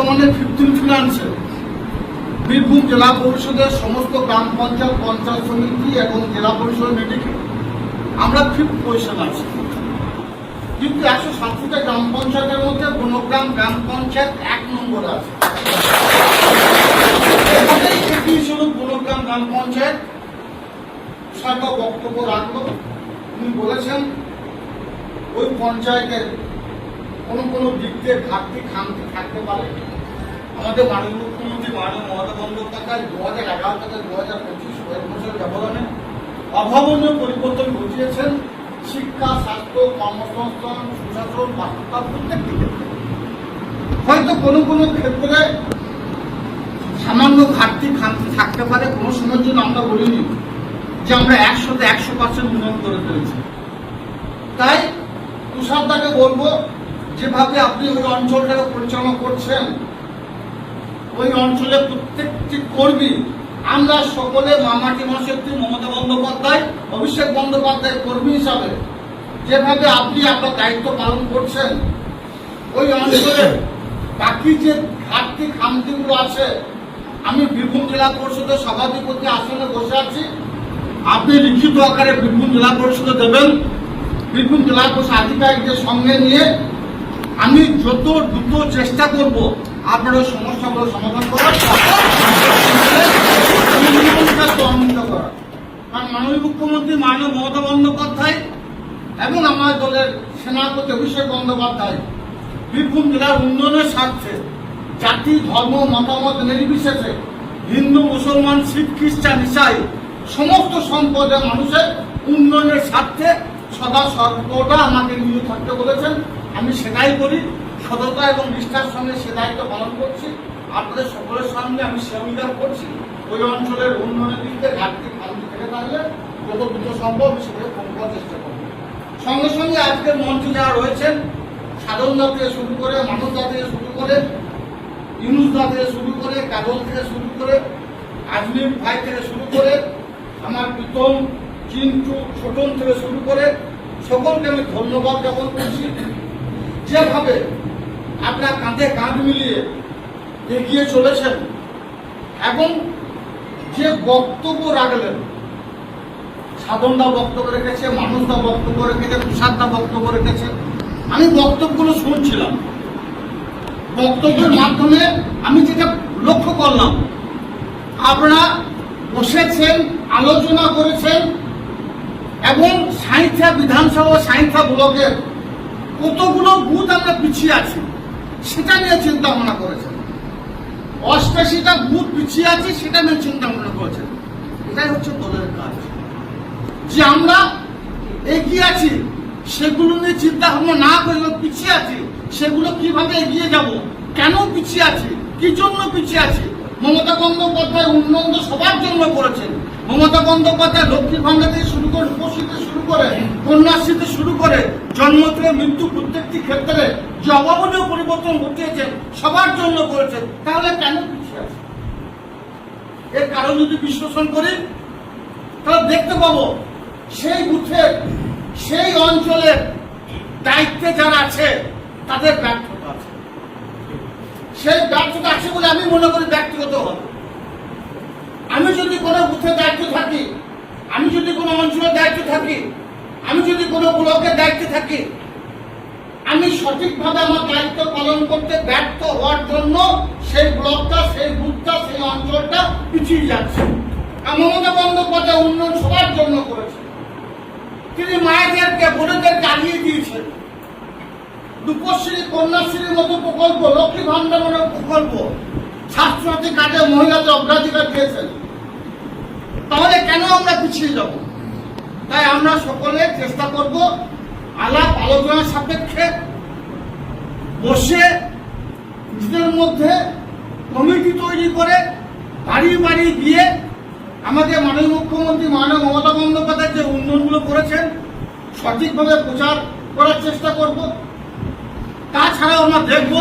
বর্তমানে ফিফটিন ফিনান্সে বীরভূম জেলা পরিষদের সমস্ত গ্রাম পঞ্চায়েত পঞ্চায়েত সমিতি এবং জেলা পরিষদের মিটিংয়ে আমরা ফিফথ পজিশন আছি কিন্তু একশো সাতষট্টি গ্রাম পঞ্চায়েতের মধ্যে বনগ্রাম গ্রাম গ্রাম পঞ্চায়েত এক নম্বরে আছে। বনগ্রাম গ্রাম পঞ্চায়েত সার্বা বক্তব্য রাখল। উনি বলেছেন, ওই পঞ্চায়েতের কোনো কোনো দিক দিয়ে ঘাটতি খামতি থাকতে পারে। আমাদের মাননীয় মুখ্যমন্ত্রী মাননীয় মমতা বন্দ্যোপাধ্যায় দু হাজার এগারো থেকে দু হাজার পঁচিশ কয়েক বছর ব্যবধানে অভাবনীয় পরিবর্তন ঘটিয়েছেন। শিক্ষা, স্বাস্থ্য, কর্মসংস্থান, সুশাসন বাস্তবতা প্রত্যেকটি ক্ষেত্রে। হয়তো কোনো কোনো ক্ষেত্রে সামান্য ঘাটতি খামতি থাকতে পারে, কোনো সময়ের জন্য আমরা বলিনি যে আমরা একশোতে একশো পার্সেন্ট উন্নয়ন করে ফেলেছি। তাই তুষারদাকে বলব যেভাবে আপনি ওই অঞ্চলটাকে পরিচালনা করছেন, ওই অঞ্চলের প্রত্যেকটি কর্মী, আমরা সকলে মামাটি মহাশক্তি মমতা বন্দ্যোপাধ্যায়, অভিষেক বন্দ্যোপাধ্যায় কর্মী হিসাবে যেভাবে আপনি আপনার দায়িত্ব পালন করছেন, ওই অঞ্চলে বাকি যে ঘাটতি খামতিগুলো আছে, আমি বীরভূম জেলা পরিষদের সভাধিপতি আসনে বসে আছি। আপনি লিখিত আকারে বীরভূম জেলা পরিষদে দেবেন। বীরভূম জেলা পরিষদ আধিকারিকদের সঙ্গে নিয়ে আমি যত দ্রুত চেষ্টা করব, আপনার সমস্যাগুলো সমাধান করার কারণ মাননীয় মুখ্যমন্ত্রী মাননীয় মমতা বন্দ্যোপাধ্যায় এবং আমার দলের সেনাপতি অভিষেক বন্দ্যোপাধ্যায় বীরভূম জেলার উন্নয়নের স্বার্থে জাতি, ধর্ম, মতামত নির্বিশেষে হিন্দু, মুসলমান, শিখ, খ্রিস্টান, ইসাই সমস্ত সম্প্রদায়ের মানুষের উন্নয়নের স্বার্থে সদা সর্বদা আমাকে নিয়ে থাকতে বলেছেন। আমি সেটাই করি, সততা এবং নিষ্ঠার সঙ্গে সে দায়িত্ব পালন করছি। আপনাদের সকলের সামনে আমি সে অঙ্গীকার করছি। ওই অঞ্চলের উন্নয়নের দিকে ঘাটতি খামতি থেকে থাকলে যত দ্রুত সম্ভব সেভাবে ফোন করার চেষ্টা করব। সঙ্গে সঙ্গে আজকের মঞ্চে যারা রয়েছেন, সাধন থেকে শুরু করে মানুষ দা থেকে শুরু করে, ইউনুস দা থেকে শুরু করে, কাজল থেকে শুরু করে, আজমির ভাই থেকে শুরু করে, আমার প্রীতম, চিন্টু, ছোটন থেকে শুরু করে, সকলকে আমি ধন্যবাদ জ্ঞাপন করছি। যেভাবে আপনার কাঁধে কাঁধ মিলিয়ে এগিয়ে চলেছেন এবং যে বক্তব্য রাখলেন, সাধনদা বক্তব্য রেখেছে মানুষদা বক্তব্য রেখেছে, তুষারদা বক্তব্য রেখেছে, আমি বক্তব্যগুলো শুনছিলাম। বক্তব্যের মাধ্যমে আমি যেটা লক্ষ্য করলাম, আপনারা বসেছেন, আলোচনা করেছেন এবং সাঁইথা বিধানসভা সাঁইথা ব্লকের কতগুলো বুথ আমরা পিছিয়ে আছি, সেটা নিয়ে চিন্তা ভাবনা করেছেন। অষ্টাশিটা বুথ পিছিয়ে আছে, সেটা নিয়ে চিন্তা ভাবনা করেছেন। এটাই হচ্ছে দলের কাজ। যে আমরা এগিয়ে আছি, সেগুলো নিয়ে চিন্তা ভাবনা না করে পিছিয়ে আছি, সেগুলো কীভাবে এগিয়ে যাব, কেন পিছিয়ে আছি, কি জন্য পিছিয়ে আছি, মমতা বন্দ্যোপাধ্যায় উন্নয়ন সবার জন্য করেছেন। মমতা বন্দ্যোপাধ্যায় লক্ষ্মীর ভান্ডার থেকে শুরু করে উপস্থিত শুরু করে কন্যাশ্রীতে শুরু করে জন্ম থেকে মৃত্যু প্রত্যেকটি ক্ষেত্রে যে অভাবনীয় পরিবর্তন ঘটিয়েছেন সবার জন্য করেছেন তাহলে কেন পিছিয়ে আছে? এর কারণ যদি বিশ্লেষণ করি, তাহলে দেখতে পাবো সেই বুথের সেই অঞ্চলের দায়িত্বে যারা আছে, তাদের ব্যর্থতা আছে। সেই ব্যর্থতা আছে বলে আমি মনে করি ব্যক্তিগত হবে আমি যদি কোনো বুথের দায়িত্ব থাকি, আমি যদি কোনো অঞ্চলের দায়িত্ব থাকি, আমি যদি কোনো ব্লকের দায়িত্বে থাকি, আমি সঠিকভাবে আমার দায়িত্ব পালন করতে ব্যর্থ হওয়ার জন্য সেই ব্লকটা, সেই বুথটা, সেই অঞ্চলটা পিছিয়ে যাচ্ছে। মমতা বন্দ্যোপাধ্যায় উন্নয়ন সবার জন্য করেছে। তিনি মায়েদেরকে, বোনেদেরকে আগিয়ে দিয়েছেন রূপশ্রী, কন্যাশ্রীর মতো প্রকল্প, লক্ষ্মী ভান্ডার প্রকল্প স্বাস্থ্যসাথী কাজে মহিলাদের অগ্রাধিকার দিয়েছেন। তাহলে কেন আমরা পিছিয়ে যাব? তাই আমরা সকলে চেষ্টা করব আলাপ আলোচনার সাপেক্ষে বসে নিজেদের মধ্যে কমিটি তৈরি করে বাড়ি বাড়ি গিয়ে আমাদের মাননীয় মুখ্যমন্ত্রী মাননীয় মমতা বন্দ্যোপাধ্যায় যে উন্নয়নগুলো করেছেন, সঠিকভাবে প্রচার করার চেষ্টা করব। তাছাড়াও আমরা দেখব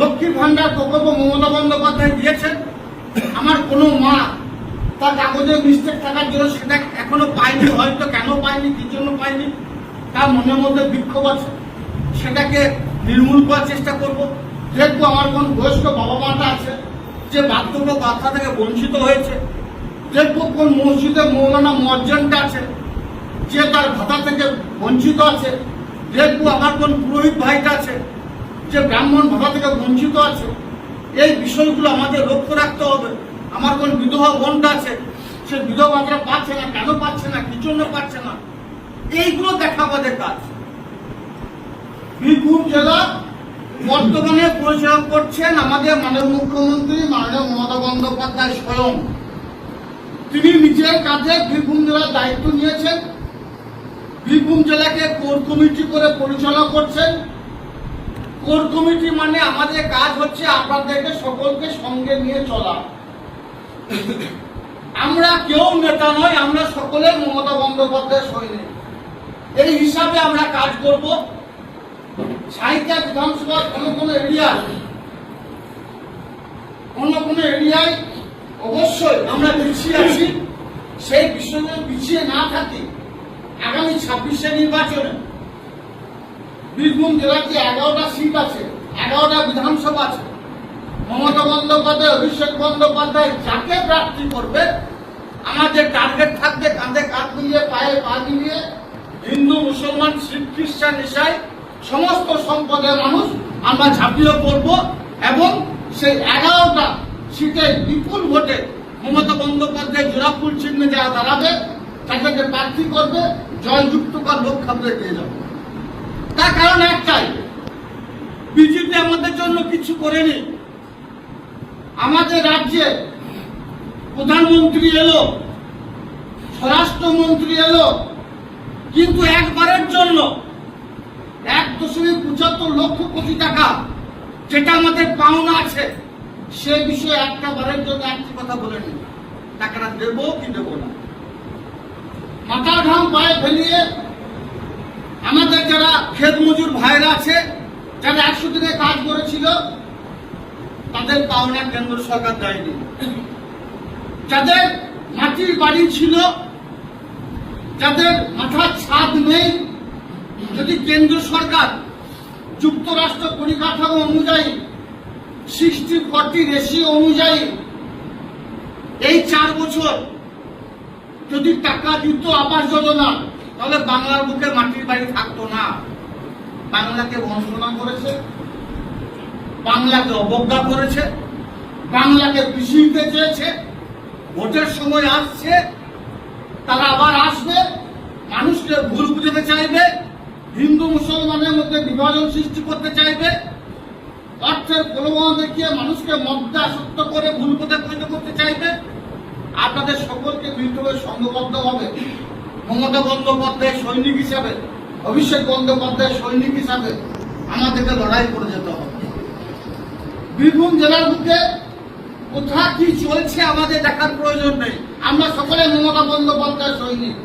লক্ষ্মীর ভান্ডার প্রকল্প মমতা বন্দ্যোপাধ্যায় দিয়েছেন। আমার কোনো মা তার কাগজে মিস্টেক থাকার জন্য সেটা এখনও পায়নি, হয়তো কেন পায়নি, কি জন্য পায়নি, তার মনের মধ্যে বিক্ষোভ আছে। সেটাকে নির্মূল করার চেষ্টা করব। যেহেতু আমার কোন বয়স্ক বাবা মাটা আছে, যে বার্ধক্য ভাতা থেকে বঞ্চিত হয়েছে দেখব কোন মসজিদে মৌলানা মর্জেন্ট আছে, যে তার ভাতা থেকে বঞ্চিত আছে দেখব আমার কোন পুরোহিত ভাইটা আছে যে ব্রাহ্মণ ভাতা থেকে বঞ্চিত আছে, এই বিষয়গুলো আমাদের লক্ষ্য রাখতে হবে। আমার কোন বিধবা বোনটা আছে, সে বিধবাটা পাচ্ছে না, কেন পাচ্ছে না, কি জন্য পাচ্ছে না? এইগুলো দেখা আমাদের কাজ। বীরভূম জেলা বর্তমানে পরিচালনা করছেন আমাদের মাননীয় মুখ্যমন্ত্রী মাননীয় মমতা বন্দ্যোপাধ্যায় স্বয়ং। তিনি নিজের কাজে বীরভূম জেলার দায়িত্ব নিয়েছেন। বীরভূম জেলাকে কোর কমিটি করে পরিচালনা করছেন। কোর কমিটি মানে আমাদের কাজ হচ্ছে আপনাদেরকে সকলকে সঙ্গে নিয়ে চলা। আমরা কেউ নেতা নয় আমরা সকলে মমতা বন্দ্যোপাধ্যায় সৈনিক। এই হিসাবে আমরা কাজ করব। সাহিত্য বিধানসভার কোনো কোনো এরিয়া অন্য কোনো এরিয়ায় অবশ্যই আমরা পিছিয়ে আছি। সেই বিষয়ে পিছিয়ে না থাকি, আগামী ছাব্বিশে নির্বাচনে বীরভূম জেলার যে এগারোটা সিট আছে, এগারোটা বিধানসভা আছে। মমতা বন্দ্যোপাধ্যায়, অভিষেক বন্দ্যোপাধ্যায় যাকে প্রার্থী করবে আমাদের টার্গেট থাকবে কাঁধে কাঁধ মিলিয়ে, পায়ে পা মিলিয়ে, হিন্দু, মুসলমান, শিখ, খ্রিস্টান, ইসাই, সমস্ত সম্পদের মানুষ আমরা ঝাঁপিয়ে পড়ব এবং সেই এগারোটা সিটে বিপুল ভোটে মমতা বন্দ্যোপাধ্যায় জোড়াফুল চিহ্নে যারা দাঁড়াবে, তাদেরকে প্রার্থী করবে, জয়যুক্ত কর লক্ষ্য আমরা পেয়ে যাব। তার কারণ একটাই। বিজেপি আমাদের জন্য কিছু করেনি। আমাদের রাজ্যে প্রধানমন্ত্রী এলো, স্বরাষ্ট্রমন্ত্রী এলো, কিন্তু একবারের জন্য এক দশমিক পঁচাত্তর লক্ষ কোটি টাকা যেটা আমাদের পাওনা আছে, সে বিষয়ে একটা বারের জন্য একটি কথা বলেনি। টাকাটা দেবো কি দেবো না। মাথার ঘাম পায়ে ফেলিয়ে আমাদের যারা ক্ষেত মজুর ভাইরা আছে, যারা একশো দিনে কাজ করেছিল, তাদের পাওনা কেন্দ্র সরকার দেয়নি। যাদের মাটির বাড়ি ছিল, যাদের মাথার ছাদ নেই, যদি কেন্দ্র সরকার যুক্তরাষ্ট্র পরিকাঠামো অনুযায়ী সিক্সটি ফর্টি রেশিও অনুযায়ী এই চার বছর যদি টাকা দিত আবাস যোজনা তাহলে বাংলার বুকে মাটির বাড়ি থাকতো না। বাংলাকে বঞ্চনা করেছে, বাংলাকে অবজ্ঞা করেছে, বাংলাকে পিছিয়ে চেয়েছে। ভোটের সময় আসছে, তারা আবার আসবে, মানুষকে ভুল বুঝতে চাইবে, হিন্দু মুসলমানের মধ্যে বিভাজন সৃষ্টি করতে চাইবে। অর্থের প্রলোভন দেখিয়ে মানুষকে মধ্যে আসক্ত করে ভুল পথে পরিণত করতে চাইবে। আপনাদের সকলকে মিলিতভাবে সংঘবদ্ধ হবে। মমতা বন্দ্যোপাধ্যায় সৈনিক হিসাবে, অভিষেক বন্দ্যোপাধ্যায় সৈনিক হিসাবে আমাদেরকে লড়াই করে যেতে হবে। বীরভূম জেলার বুকে কোথা কি চলছে আমাদের দেখার প্রয়োজন নেই। আমরা সকলে মমতা বন্দ্যোপাধ্যায় সৈনিক।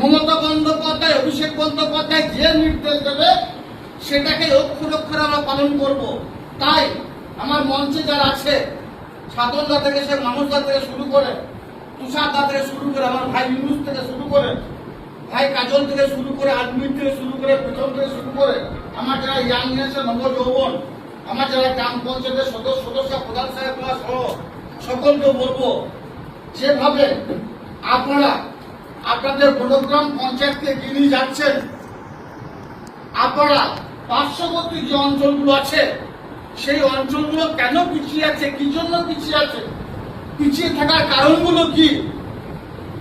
মমতা বন্দ্যোপাধ্যায়, অভিষেক বন্দ্যোপাধ্যায় যে নির্দেশ দেবে, সেটাকে অক্ষর অক্ষরে আমরা পালন করব। তাই আমার মঞ্চে যারা আছে, সাধনদা থেকে সে মানুষদা থেকে শুরু করে তুষারদা থেকে শুরু করে আমার ভাই ইউনুস থেকে শুরু করে, ভাই কাজল থেকে শুরু করে আদমির থেকে শুরু করে, প্রথম থেকে শুরু করে, আমার যারা ইয়াং জেনারেশন নব যৌবন, আমার যারা গ্রাম পঞ্চায়েতের সদস্য সদস্য, প্রধান সাহেবরা সহ, সকলকে বলব, যেভাবে আপনারা আপনাদের বড়গ্রাম পঞ্চায়েতকে এগিয়ে যাচ্ছেন, আপনারা পার্শ্ববর্তী যে অঞ্চলগুলো আছে, সেই অঞ্চলগুলো কেন পিছিয়ে আছে, কি জন্য পিছিয়ে আছে? পিছিয়ে থাকার কারণগুলো কি?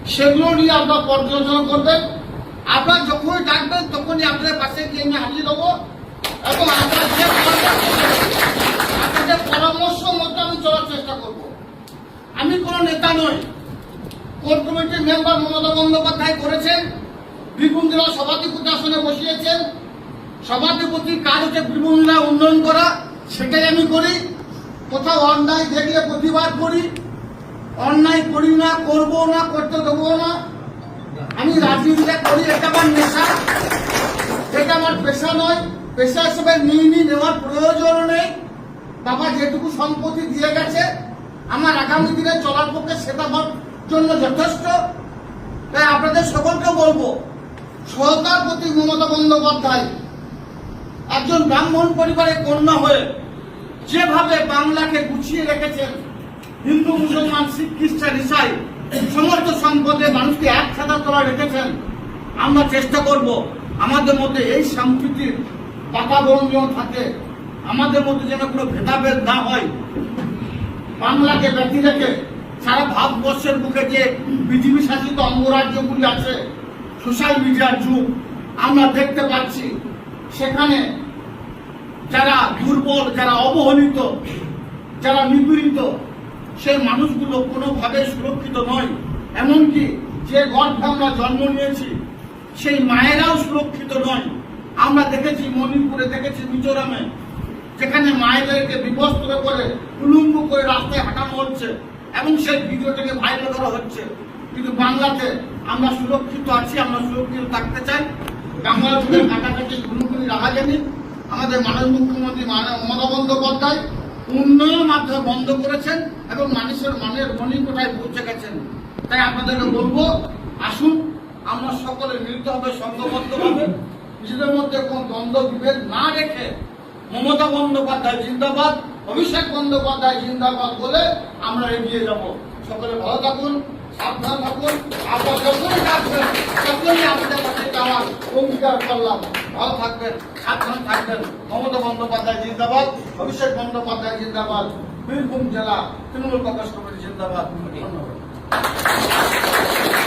সেগুলো নিয়ে আপনার পর্যালোচনা করবেন আপনার যখনই ডাকবেন, তখনই আপনাদের পাশে গিয়ে আমি হাজির হব। এবং আপনার আপনাদের পরামর্শ মতো আমি চলার চেষ্টা করব। আমি কোনো নেতা নই। কোর কমিটির মেম্বার মমতা বন্দ্যোপাধ্যায় করেছেন। বীরভূম জেলার সভাধিপতি আসনে বসিয়েছেন। সভাধিপতির কাজ হচ্ছে বীরভূম জেলা উন্নয়ন করা, সেটাই আমি করি। কোথাও অন্যায় দেখলে প্রতিবাদ করি। অন্যায় করি না, করব না, করতে দেবো না। আমি রাজনীতিটা করি, এটা আমার নেশা। এটা আমার পেশা নয়। পেশা হিসেবে নিয়ে নিয়ে নেওয়ার প্রয়োজন নেই। বাবা যেটুকু সম্পত্তি দিয়ে গেছে, আমার আগামী দিনে চলার পক্ষে সেটা আমার জন্য যথেষ্ট। তাই আপনাদের সকলকে বলব, সরকার প্রতি মমতা বন্দ্যোপাধ্যায় একজন ব্রাহ্মণ পরিবারের কন্যা হয়ে যেভাবে বাংলাকে গুছিয়ে রেখেছেন হিন্দু, মুসলমান, শিখ, খ্রিস্টান, ইসাই সমস্ত সম্পদে মানুষকে এক ছাতার তলায় রেখেছেন। আমরা চেষ্টা করব আমাদের মধ্যে এই সম্প্রীতির বাতাবরণ যেন থাকে, আমাদের মধ্যে যেন কোনো ভেদাভেদ না হয়। বাংলাকে ব্যক্তি রেখে সারা ভারতবর্ষের বুকে যে পৃথিবী শাসিত অঙ্গরাজ্যগুলি আছে, সোশ্যাল মিডিয়ার যুগ, আমরা দেখতে পাচ্ছি। সেখানে যারা দুর্বল, যারা অবহেলিত, যারা নিপীড়িত সেই মানুষগুলো কোনোভাবে সুরক্ষিত নয়। এমনকি যে গর্ভে আমরা জন্ম নিয়েছি, সেই মায়েরাও সুরক্ষিত নয়। আমরা দেখেছি মণিপুরে, দেখেছি মিজোরামে, যেখানে মায়েদেরকে বিবস্ত্র করে উলুম্ব করে রাস্তায় হাঁটানো হচ্ছে এবং সেই ভিডিওটাকে ভাইরাল করা হচ্ছে। কিন্তু বাংলাতে আমরা সুরক্ষিত আছি, আমরা সুরক্ষিত থাকতে চাই। বাংলা থেকে কাটাকাটি খুনুখুনি রাখা জানি আমাদের মাননীয় মুখ্যমন্ত্রী মমতা বন্দ্যোপাধ্যায় উন্নয়ন মাধ্যমে বন্ধ করেছেন। এবং মানুষের মনের মনি কোথায় পৌঁছে গেছেন, তাই আপনাদেরকে বলব, আসুন, আমরা সকলে মিলিতভাবে সংঘবদ্ধভাবে নিজেদের মধ্যে কোন দ্বন্দ্ব, বিভেদ না রেখে মমতা বন্দ্যোপাধ্যায় জিন্দাবাদ, অভিষেক বন্দ্যোপাধ্যায় জিন্দাবাদ বলে আমরা এগিয়ে যাব। সকলে ভালো থাকুন, সাবধান থাকুন, আপনার যখনই থাকবেন তখনই আমাদের কাছে যাওয়ার অঙ্গীকার করলাম। ভালো থাকবেন, সাবধান থাকবেন। মমতা বন্দ্যোপাধ্যায় জিন্দাবাদ, অভিষেক বন্দ্যোপাধ্যায় জিন্দাবাদ। বীরভূম জেলা তৃণমূল কংগ্রেস কমিটি জিন্দাবাদ। ধন্যবাদ।